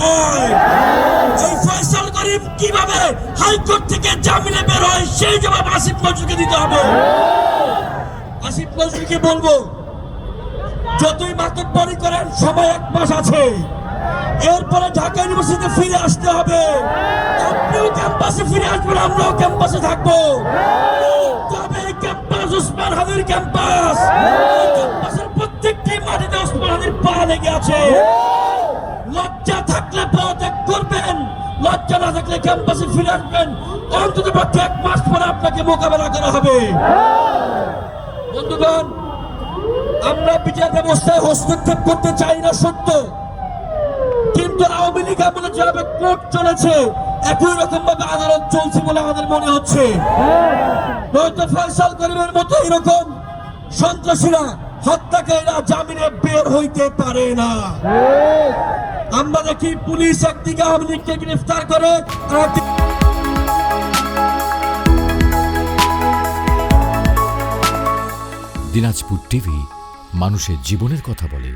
হয় এই ফয়সাল করিম কীভাবে হাইকোর্ট থেকে জামিনে বের হয়, সেই জবাব আসিফ নজরুলকে দিতে হবে। আসিফ নজরুলকে বলব, যতই মাতব বাড়ি করেন সময় এক মাস আছে। এরপরে ঢাকা ইউনিভার্সিটিতে ফিরে আসতে হবে। আপনিও ক্যাম্পাসে ফিরে আসবেন, আমরাও ক্যাম্পাসে থাকব। তবে ক্যাম্পাস উসমান হাদির ক্যাম্পাস। ক্যাম্পাসের প্রত্যেকটি মাটিতে উসমান হাদির পা লেগে আছে। থাকলে পদত্যাগ করবেন, লজ্জা না থাকলে ক্যাম্পাসে ফিরে আসবেন। অন্তত পক্ষে এক মাস পরে আপনাকে মোকাবেলা করা হবে। বন্ধুগণ, আমরা বিচার ব্যবস্থায় হস্তক্ষেপ করতে চাই না সত্য। কিন্তু আওয়ামী লীগ আমলে যেভাবে কোর্ট চলেছে, একই রকম ভাবে আদালত চলছে বলে আমাদের মনে হচ্ছে। নয়তো ফয়সাল করিমের মতো এরকম সন্ত্রাসীরা হত্যাকারীরা জামিনে বের হইতে পারে না। আমরা দেখি পুলিশ একদিকে আওয়ামী লীগকে গ্রেফতার করে দিনাজপুর টিভি মানুষের জীবনের কথা বলে।